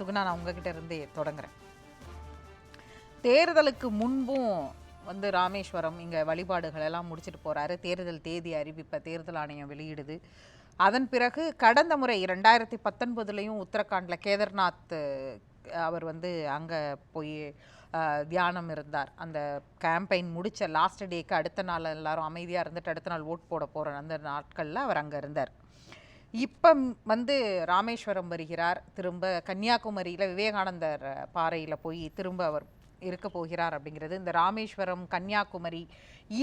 சுகுணா நான் உங்ககிட்ட இருந்தே தொடங்குறேன். தேர்தலுக்கு முன்பும் வந்து ராமேஸ்வரம் இங்கே வழிபாடுகள் எல்லாம் முடிச்சிட்டு போகிறாரு தேர்தல் தேதி அறிவிப்பை தேர்தல் ஆணையம் வெளியிடுது. அதன் பிறகு கடந்த முறை ரெண்டாயிரத்தி பத்தொன்பதுலேயும் உத்தரகாண்டில் கேதார்நாத் அவர் வந்து அங்கே போய் தியானம் இருந்தார். அந்த கேம்பெயின் முடித்த லாஸ்ட் டேக்கு அடுத்த நாள் எல்லாரும் அமைதியாக இருந்துட்டு அடுத்த நாள் ஓட் போட போகிற அந்த நாட்களில் அவர் அங்கே இருந்தார். இப்போ வந்து ராமேஸ்வரம் வருகிறார். திரும்ப கன்னியாகுமரியில் விவேகானந்தர் பாறையில் போய் திரும்ப அவர் இருக்க போகிறார் அப்படிங்கிறது. இந்த ராமேஸ்வரம் கன்னியாகுமரி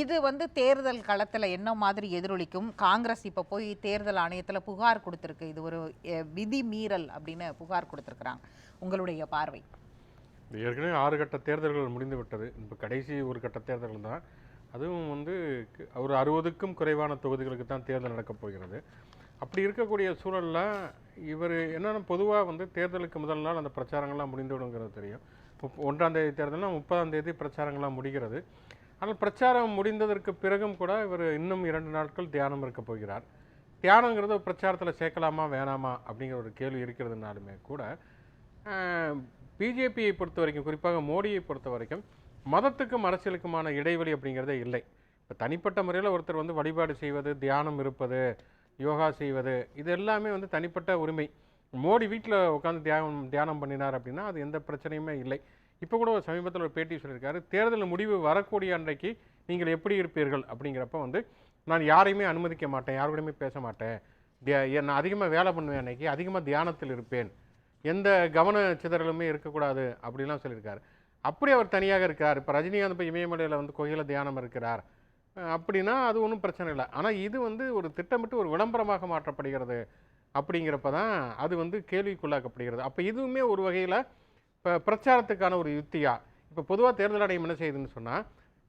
இது வந்து தேர்தல் களத்தில் என்ன மாதிரி எதிரொலிக்கும்? காங்கிரஸ் இப்போ போய் தேர்தல் ஆணையத்தில் புகார் கொடுத்துருக்கு. இது ஒரு விதி மீறல் அப்படின்னு புகார் கொடுத்துருக்குறாங்க. உங்களுடைய பார்வை. ஏற்கனவே ஆறு கட்ட தேர்தல்கள் முடிந்து விட்டது. இப்போ கடைசி ஒரு கட்ட தேர்தல் தான். அதுவும் வந்து ஒரு அறுபதுக்கும் குறைவான தொகுதிகளுக்கு தான் தேர்தல் நடக்கப் போகிறது. அப்படி இருக்கக்கூடிய சூழலில் இவர் என்னென்னா பொதுவாக வந்து தேர்தலுக்கு முதல் நாள் அந்த பிரச்சாரங்கள்லாம் முடிந்துவிடுங்கிறது தெரியும். முப் ஒன்றாம் தேதி தேர்தல்னா முப்பதாம் தேதி பிரச்சாரங்கள்லாம் முடிகிறது. ஆனால் பிரச்சாரம் முடிந்ததற்கு பிறகும் கூட இவர் இன்னும் இரண்டு நாட்கள் தியானம் இருக்க போகிறார். தியானங்கிறது பிரச்சாரத்தில் சேர்க்கலாமா வேணாமா அப்படிங்கிற ஒரு கேள்வி இருக்கிறதுனாலுமே கூட பிஜேபியை பொறுத்த வரைக்கும் குறிப்பாக மோடியை பொறுத்த வரைக்கும் மதத்துக்கும் அரசியலுக்குமான இடைவெளி அப்படிங்கிறதே இல்லை. இப்போ தனிப்பட்ட முறையில் ஒருத்தர் வந்து வழிபாடு செய்வது தியானம் இருப்பது யோகா செய்வது இது எல்லாமே வந்து தனிப்பட்ட உரிமை. மோடி வீட்டில் உட்காந்து தியானம் தியானம் பண்ணினார் அப்படின்னா அது எந்த பிரச்சனையுமே இல்லை. இப்போ கூட ஒரு சமீபத்தில் ஒரு பேட்டி சொல்லியிருக்காரு தேர்தல் முடிவு வரக்கூடிய அன்றைக்கு நீங்கள் எப்படி இருப்பீர்கள்? அப்படிங்கிறப்ப வந்து நான் யாரையுமே அனுமதிக்க மாட்டேன் யார் பேச மாட்டேன். தியா- நான் அதிகமாக வேலை பண்ணுவேன் அன்னைக்கு அதிகமாக தியானத்தில் இருப்பேன். எந்த கவன சிதறலுமே இருக்கக்கூடாது. அப்படிலாம் சொல்லியிருக்காரு. அப்படி அவர் தனியாக இருக்கார் இப்போ ரஜினிகாந்த் இப்போ இமயமலையில் வந்து கோயிலில் தியானம் இருக்கிறார். அப்படின்னா அது ஒன்றும் பிரச்சனை இல்லை. ஆனால் இது வந்து ஒரு திட்டமிட்டு ஒரு விளம்பரமாக மாற்றப்படுகிறது அப்படிங்கிறப்ப தான் அது வந்து கேள்விக்குள்ளாக்கப்படுகிறது. அப்போ இதுவுமே ஒரு வகையில் இப்போ பிரச்சாரத்துக்கான ஒரு யுக்தியாக இப்போ பொதுவாக தேர்தல் ஆணையம் என்ன செய்யுதுன்னு சொன்னால்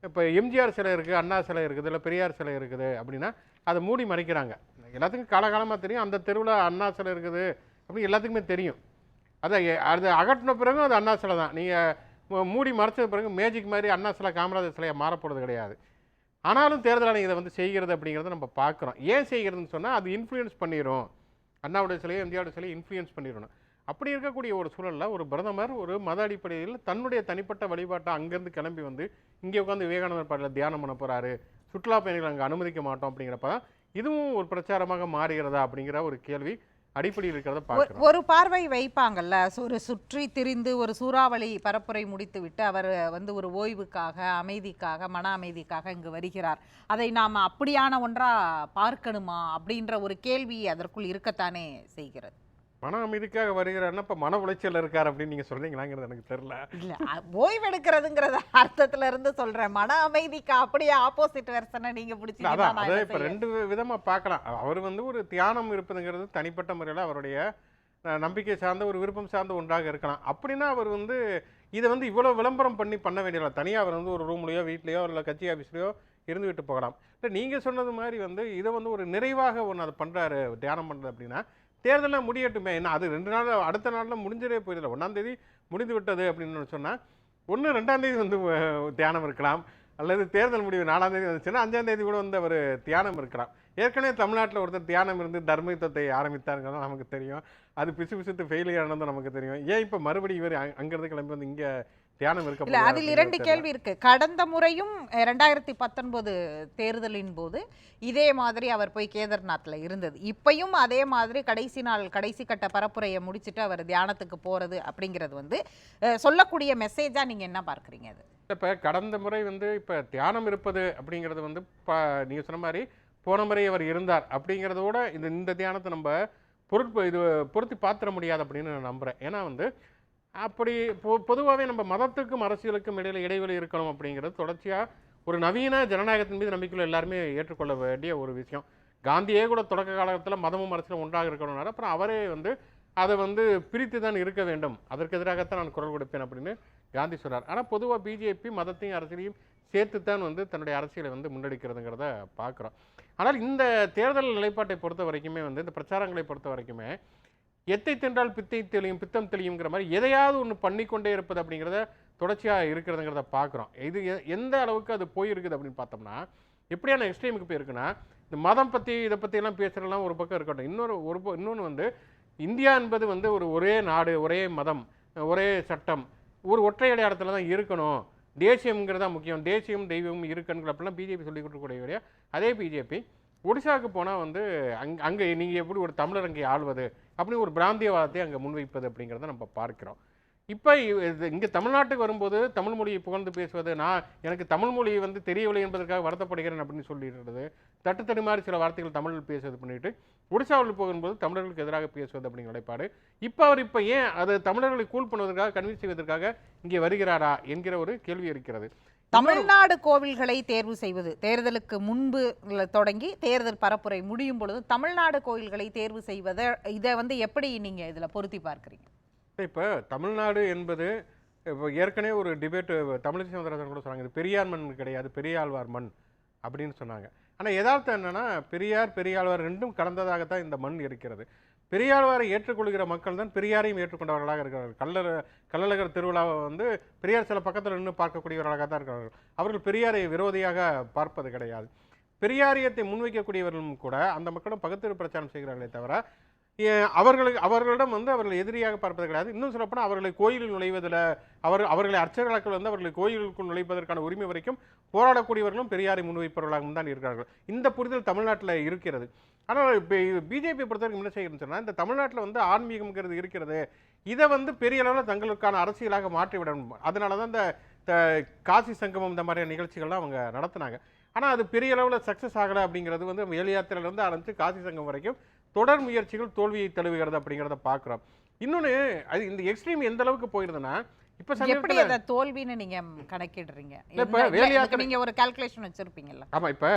இப்போ எம்ஜிஆர் சிலை இருக்குது அண்ணா சிலை இருக்குது இல்லை பெரியார் சிலை இருக்குது அப்படின்னா அதை மூடி மறைக்கிறாங்க. எல்லாத்துக்கும் காலகாலமாக தெரியும். அந்த தெருவில் அண்ணா சிலை இருக்குது அப்படின்னு எல்லாத்துக்குமே தெரியும். அதை அது அகற்றின பிறகும் அது அண்ணா சிலை தான். நீங்கள் மூடி மறைச்ச பிறகு மேஜிக் மாதிரி அண்ணா சிலை காமராஜர் சிலையை மாறப்போகிறது கிடையாது. ஆனாலும் தேர்தல் ஆணையம் இதை வந்து செய்கிறது அப்படிங்கிறத நம்ம பார்க்குறோம். ஏன் செய்கிறதுன்னு சொன்னால் அது இன்ஃப்ளூயன்ஸ் பண்ணிடும் அண்ணாவுடைய சிலையை இந்தியாவுடைய சிலையை இன்ஃப்ளூயன்ஸ் பண்ணிடணும் அப்படி இருக்கக்கூடிய ஒரு சூழலில் ஒரு பிரதமர் ஒரு மத அடிப்படையில் தன்னுடைய தனிப்பட்ட வழிபாட்டை அங்கேருந்து கிளம்பி வந்து இங்கே உட்காந்து விவேகானந்தர் பாட்டில் தியானம் பண்ண போகிறாரு சுற்றுலா பயணிகள் அங்கே அனுமதிக்க மாட்டோம் அப்படிங்கிறப்ப தான் இதுவும் ஒரு பிரச்சாரமாக மாறுகிறதா அப்படிங்கிற ஒரு கேள்வி. அடிப்படையில் இருக்கிறத ஒரு- பார்க்குறோம். ஒரு பார்வை வைப்பாங்கல்ல. ஒரு சுற்றி திரிந்து ஒரு சூறாவளி பரப்புரை முடித்து விட்டு அவர் வந்து ஒரு ஓய்வுக்காக அமைதிக்காக மன அமைதிக்காக இங்கு வருகிறார். அதை நாம் அப்படியான ஒன்றா பார்க்கணுமா அப்படின்ற ஒரு கேள்வி அதற்குள் இருக்கத்தானே செய்கிறது. மன அமைதிக்காக வருகிறாருன்னா இப்போ மன உளைச்சல் இருக்கார் அப்படின்னு நீங்கள் சொல்றீங்களாங்கிறது எனக்கு தெரியல. இல்ல ஓய்வெடுக்கிறதுங்கிறத அர்த்தத்துல இருந்து சொல்றேன். மன அமைதிக்கு அப்படியே ஆப்போசிட் வெர்சனை நீங்க இல்ல, பிடிச்சீங்கன்னா அதான் அதை இப்போ? ரெண்டு விதமாக பார்க்கலாம் அவர் வந்து ஒரு தியானம் இருப்பதுங்கிறது தனிப்பட்ட முறையில் அவருடைய நம்பிக்கை சார்ந்த ஒரு விருப்பம் சார்ந்த ஒன்றாக இருக்கலாம். அப்படின்னா அவர் வந்து இதை வந்து இவ்வளோ விளம்பரம் பண்ணி பண்ண வேண்டியதில்லை. தனியாக அவர் வந்து ஒரு ரூம்லையோ வீட்லையோ இல்லை கட்சி ஆஃபீஸ்லையோ இருந்து விட்டு போகலாம். இல்லை நீங்கள் சொன்னது மாதிரி வந்து இதை வந்து ஒரு நிறைவாக ஒன்று அதை பண்ணுறாரு தியானம் பண்ணுறது அப்படின்னா தேர்தலில் முடியட்டுமே. என்ன அது ரெண்டு நாள் அடுத்த நாளில் முடிஞ்சிடவே போயிடல ஒன்றாந்தேதி முடிந்து விட்டது அப்படின்னு சொன்னால் ஒன்று ரெண்டாந்தேதி வந்து தியானம் இருக்கலாம். அல்லது தேர்தல் முடிவு நாலாம் தேதி வந்துச்சுன்னா அஞ்சாம் தேதி கூட வந்து அவர் தியானம் இருக்கலாம். ஏற்கனவே தமிழ்நாட்டில் ஒருத்தர் தியானம் இருந்து தர்ம யுத்தத்தை ஆரம்பித்தாருங்கிறது நமக்கு தெரியும். அது பிசு பிசுத்து ஃபெயிலியர் ஆனதும் நமக்கு தெரியும். ஏன் இப்போ மறுபடியும் இவர் அங்கேருந்து கிளம்பி வந்து இங்கே தியானம் இருக்க இல்ல அதில் இரண்டு அப்படிங்கிறது கேள்வி இருக்கு. கடந்த முறையும் ரெண்டாயிரத்தி பத்தொன்பது தேர்தலின் போது இதே மாதிரி அவர் போய் கேதார்நாத்ல இருந்தது. இப்பயும் அதே மாதிரி கடைசி நாள் கடைசி கட்ட பரப்புரையை முடிச்சிட்டு அவர் தியானத்துக்கு போறது அப்படிங்கிறது வந்து சொல்லக்கூடிய மெசேஜா நீங்க என்ன பார்க்கறீங்க அது? இப்போ கடந்த முறை வந்து இப்போ தியானம் இருப்பது அப்படிங்கிறது வந்து நீங்கள் சொன்ன மாதிரி போன முறை அவர் இருந்தார் அப்படிங்கிறதோட இந்த இந்த தியானத்தை நம்ம பொருட்ப இது பொருத்தி பாத்திர முடியாது அப்படின்னு நான் நம்புகிறேன் ஏன்னா வந்து அப்படி பொ பொதுவாகவே நம்ம மதத்துக்கும் அரசியலுக்கும் இடையில இடைவெளி இருக்கணும் அப்படிங்கிறது தொடர்ச்சியாக ஒரு நவீன ஜனநாயகத்தின் மீது நம்பிக்கையில் எல்லாருமே ஏற்றுக்கொள்ள வேண்டிய ஒரு விஷயம். காந்தியே கூட தொடக்க காலகட்டத்தில் மதமும் அரசியலும் ஒன்றாக இருக்கணும்னாரு. அப்புறம் அவரே வந்து அதை வந்து பிரித்து தான் இருக்க வேண்டும். அதற்கு எதிராகத்தான் நான் குரல் கொடுப்பேன் அப்படின்னு காந்தி சொல்கிறார் ஆனால் பொதுவாக பிஜேபி மதத்தையும் அரசியலையும் சேர்த்து தான் வந்து தன்னுடைய அரசியலை வந்து முன்னெடுக்கிறதுங்கிறத பார்க்குறோம் ஆனால் இந்த தேர்தல் நிலைப்பாட்டை பொறுத்த வரைக்குமே வந்து இந்த பிரச்சாரங்களை பொறுத்த வரைக்குமே எத்தை தின்றால் பித்தை தெளியும் பித்தம் தெளியுங்கிற மாதிரி எதையாவது ஒன்று பண்ணிக்கொண்டே இருப்பது அப்படிங்கிறத தொடர்ச்சியாக இருக்கிறதுங்கிறத பார்க்குறோம் இது எந்த அளவுக்கு அது போயிருக்குது அப்படின்னு பார்த்தோம்னா எப்படியான எக்ஸ்ட்ரீமுக்கு போயிருக்குன்னா இந்த மதம் பற்றி இதை பற்றியெல்லாம் பேசுகிறதெல்லாம் ஒரு பக்கம் இருக்கட்டும். இன்னொரு ஒரு ப- இன்னொன்று வந்து இந்தியா என்பது வந்து ஒரு ஒரே நாடு ஒரே மதம் ஒரே சட்டம் ஒரு ஒற்றை அடையாளத்தில் தான் இருக்கணும். தேசியம்ங்கிறது தான் முக்கியம். தேசியம் தெய்வம் இருக்குங்கிற அப்படிலாம் பிஜேபி சொல்லி கொடுக்கக்கூடிய அதே பிஜேபி ஒடிசாவுக்கு போனால் வந்து அங் அங்கே நீங்கள் எப்படி ஒரு தமிழர் அங்கே ஆள்வது அப்படின்னு ஒரு பிராந்தியவாதத்தை அங்கே முன்வைப்பது அப்படிங்கிறத நம்ம பார்க்கிறோம். இப்போ இது இங்கே தமிழ்நாட்டுக்கு வரும்போது தமிழ் மொழியை புகழ்ந்து பேசுவது நான் எனக்கு தமிழ் மொழி வந்து தெரியவில்லை என்பதற்காக வருத்தப்படுகிறேன் அப்படின்னு சொல்லிடுறது தட்டு தடுமாறி சில வார்த்தைகள் தமிழில் பேசுவது பண்ணிட்டு ஒடிசாவில் போகும்போது தமிழர்களுக்கு எதிராக பேசுவது அப்படிங்கிற நிலைப்பாடு. இப்போ அவர் இப்போ ஏன் அது தமிழர்களை கூல் பண்ணுவதற்காக கன்வின்ஸ் செய்வதற்காக இங்கே வருகிறாரா என்கிற ஒரு கேள்வி இருக்கிறது. தமிழ்நாடு கோவில்களை தேர்வு செய்வது தேர்தலுக்கு முன்பு தொடங்கி தேர்தல் பரப்புரை முடியும் பொழுது தமிழ்நாடு கோவில்களை தேர்வு செய்வதை இதை வந்து எப்படி நீங்க இதில் பொருத்தி பார்க்குறீங்க? இப்போ தமிழ்நாடு என்பது இப்போ ஏற்கனவே ஒரு டிபேட் தமிழிசை சவுந்தரராஜன் கூட சொன்னாங்க இது பெரியார் மண் கிடையாது பெரியாழ்வார் மண் அப்படின்னு சொன்னாங்க. ஆனால் எதார்த்தம் என்னென்னா பெரியார் பெரியாழ்வார் ரெண்டும் கலந்ததாகத்தான் இந்த மண் இருக்கிறது. பெரியாழ்வாரை ஏற்றுக்கொள்கிற மக்கள் தான் பெரியாரையும் ஏற்றுக்கொண்டவர்களாக இருக்கிறார்கள். கல்லர் கள்ளழகர் திருவிழாவை வந்து பெரியார் சில பக்கத்தில் நின்று பார்க்கக்கூடியவர்களாக தான் இருக்கிறார்கள். அவர்கள் பெரியாரை விரோதியாக பார்ப்பது கிடையாது. பெரியாரியத்தை முன்வைக்கக்கூடியவர்களும் கூட அந்த மக்களும் பகுத்தறிவு பிரச்சாரம் செய்கிறார்களே தவிர அவர்களுக்கு அவர்களிடம் வந்து அவர்கள் எதிரியாக பார்ப்பது கிடையாது. இன்னும் சொல்லப்போனால் அவர்களை கோயிலில் நுழைவதில் அவர் அவர்களை அர்ச்சகர்கள் வந்து அவர்களை கோயிலுக்குள் நுழைப்பதற்கான உரிமை வரைக்கும் போராடக்கூடியவர்களும் பெரியாரை முன்வைப்பவர்களாகவும் தான் இருக்கிறார்கள். இந்த புரிதல் தமிழ்நாட்டில் இருக்கிறது. ஆனால் இப்போ பிஜேபி பொறுத்தவரைக்கும் என்ன செய்யணும்னு சொன்னால் இந்த தமிழ்நாட்டில் வந்து ஆன்மீகம்ங்கிறது இருக்கிறது. இதை வந்து பெரிய அளவில் தங்களுக்கான அரசியலாக மாற்றிவிடணும். அதனால தான் இந்த காசி சங்கமம் இந்த மாதிரியான நிகழ்ச்சிகள்லாம் அவங்க நடத்துனாங்க. ஆனால் அது பெரிய அளவில் சக்ஸஸ் ஆகலை அப்படிங்கிறது வந்து வேலையாத்திரையிலேருந்து ஆரம்பித்து காசி சங்கம் வரைக்கும் தொடர் முயற்சிகள் தோல்வியை தழுவுகிறது அப்படிங்கிறத பார்க்குறோம் இன்னொன்று அது இந்த எக்ஸ்ட்ரீம் எந்த அளவுக்கு போயிருதுன்னா இப்போ எப்படி அதை தோல்வின்னு நீங்க கணக்கிடுறீங்க? இப்ப இதுக்கு நீங்க ஒரு கால்குலேஷன் வச்சிருப்பீங்கல்ல. ஆமாம் இப்போ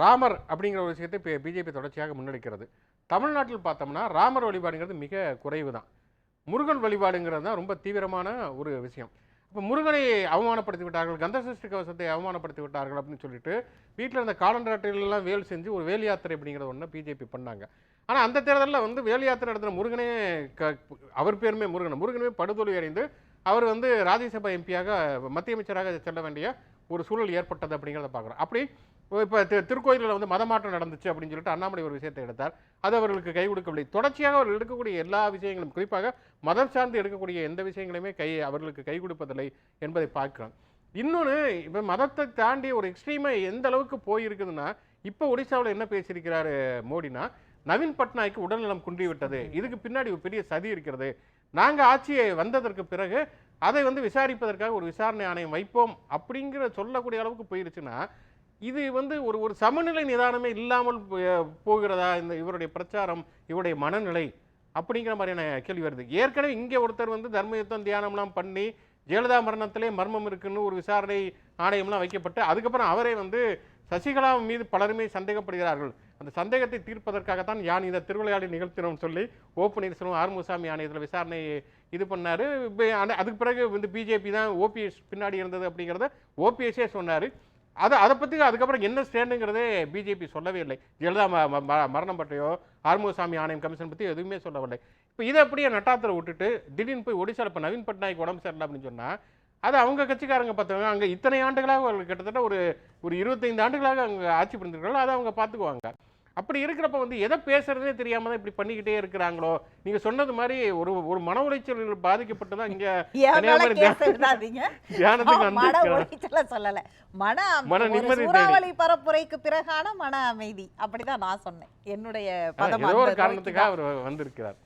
ராமர் அப்படிங்கிற ஒரு விஷயத்தை இப்போ பிஜேபி தொடர்ச்சியாக முன்னெடுக்கிறது. தமிழ்நாட்டில் பார்த்தோம்னா ராமர் வழிபாடுங்கிறது மிக குறைவு தான் முருகன் வழிபாடுங்கிறது தான் ரொம்ப தீவிரமான ஒரு விஷயம். இப்போ முருகனை அவமானப்படுத்தி விட்டார்கள் கந்தசஷ்டி கவசத்தை அவமானப்படுத்தி விட்டார்கள் அப்படின்னு சொல்லிட்டு வீட்டில் இருந்த காலண்டர் அட்டையிலெல்லாம் வேல் செஞ்சு ஒரு வேல் யாத்திரை அப்படிங்கிறத ஒன்று பிஜேபி பண்ணாங்க. ஆனால் அந்த தேர்தலில் வந்து வேல் யாத்திரை நடத்தின முருகனே க அவர் பேருமே முருகன். முருகனே படுதோல்வி அடைந்து அவர் வந்து ராஜ்யசபா எம்பியாக மத்திய அமைச்சராக செல்ல வேண்டிய ஒரு சூழல் ஏற்பட்டது அப்படிங்கிறத பார்க்குறோம். அப்படி இப்போ திருக்கோயிலில் வந்து மதமாற்றம் நடந்துச்சு அப்படின்னு சொல்லிட்டு அண்ணாமலை ஒரு விஷயத்தை எடுத்தார். அது அவர்களுக்கு கை கொடுக்கவில்லை. தொடர்ச்சியாக அவர்கள் எடுக்கக்கூடிய எல்லா விஷயங்களும் குறிப்பாக மதம் சார்ந்து எடுக்கக்கூடிய எந்த விஷயங்களையுமே கை அவர்களுக்கு கை கொடுப்பதில்லை என்பதை பார்க்கிறோம். இன்னொன்று இப்போ மதத்தை தாண்டி ஒரு எக்ஸ்ட்ரீமை எந்த அளவுக்கு போயிருக்குதுன்னா இப்போ ஒடிசாவில் என்ன பேசியிருக்கிறாரு மோடினா நவீன் பட்நாய்க்கு உடல்நலம் குன்றிவிட்டது. இதுக்கு பின்னாடி ஒரு பெரிய சதி இருக்கிறது. நாங்கள் ஆட்சியை வந்ததற்கு பிறகு அதை வந்து விசாரிப்பதற்காக ஒரு விசாரணை ஆணையம் வைப்போம் அப்படிங்கிற சொல்லக்கூடிய அளவுக்கு போயிருச்சுன்னா இது வந்து ஒரு ஒரு சமநிலை நிதானமே இல்லாமல் போ- போகிறதா? இந்த இவருடைய பிரச்சாரம் இவருடைய மனநிலை அப்படிங்கிற மாதிரியான கேள்வி வருது. ஏற்கனவே இங்கே ஒருத்தர் வந்து தர்ம யுத்தம் தியானம்லாம் பண்ணி ஜெயலலிதா மரணத்திலே மர்மம் இருக்குன்னு ஒரு விசாரணை ஆணையம்லாம் வைக்கப்பட்டு அதுக்கப்புறம் அவரே வந்து சசிகலா மீது பலருமே சந்தேகப்படுகிறார்கள். அந்த சந்தேகத்தை தீர்ப்பதற்காகத்தான் யான் இந்த திருவிளையாடி நிகழ்த்தினோம் சொல்லி ஓ பன்னீர்செல்வம் ஆறுமுகசாமி ஆணையத்தில் விசாரணை இது பண்ணார். இப்ப அதுக்கு பிறகு வந்து பிஜேபி தான் ஓபிஎஸ் பின்னாடி இருந்தது அப்படிங்கிறத ஓபிஎஸ்ஸே சொன்னார். அதை அதை பற்றி அதுக்கப்புறம் என்ன ஸ்டேண்டுங்கிறதே பிஜேபி சொல்லவே இல்லை. ஜெயலலிதா ம- ம- மரணம் பற்றியோ ஆறுமுகசாமி ஆணையம் கமிஷன் பற்றி எதுவுமே சொல்லவில்லை. இப்போ இதை அப்படியே நட்டாத்தில் விட்டுட்டு திடீர்னு போய் ஒடிசாவில் இப்போ நவீன் பட்நாயக் உடம்பு சரியில்லை அப்படின்னு சொன்னால் அது அவங்க கட்சிக்காரங்க பார்த்தவங்க அங்கே இத்தனை ஆண்டுகளாக கிட்டத்தட்ட ஒரு ஒரு இருபத்தைந்து ஆண்டுகளாக அங்கே ஆட்சி புரிந்திருக்காங்க அதை அவங்க பார்த்துக்குவாங்க. அப்படி இருக்கிறப்ப வந்து எதை பேசுறதே தெரியாம தான் இப்படி பண்ணிக்கிட்டே இருக்கிறாங்களோ? நீங்க சொன்னது மாதிரி ஒரு ஒரு மன உளைச்சல் பாதிக்கப்பட்டு தான் இங்க தியானத்துக்கு மன உளைச்சல சொல்லல. மன மன நிம்மதி. சூறாவளி பரப்புரைக்கு பிறகான மன அமைதி. அப்படிதான் நான் சொன்னேன். என்னுடைய பதம் ஏதோ ஒரு காரணத்துக்காக அவர் வந்திருக்கிறார்.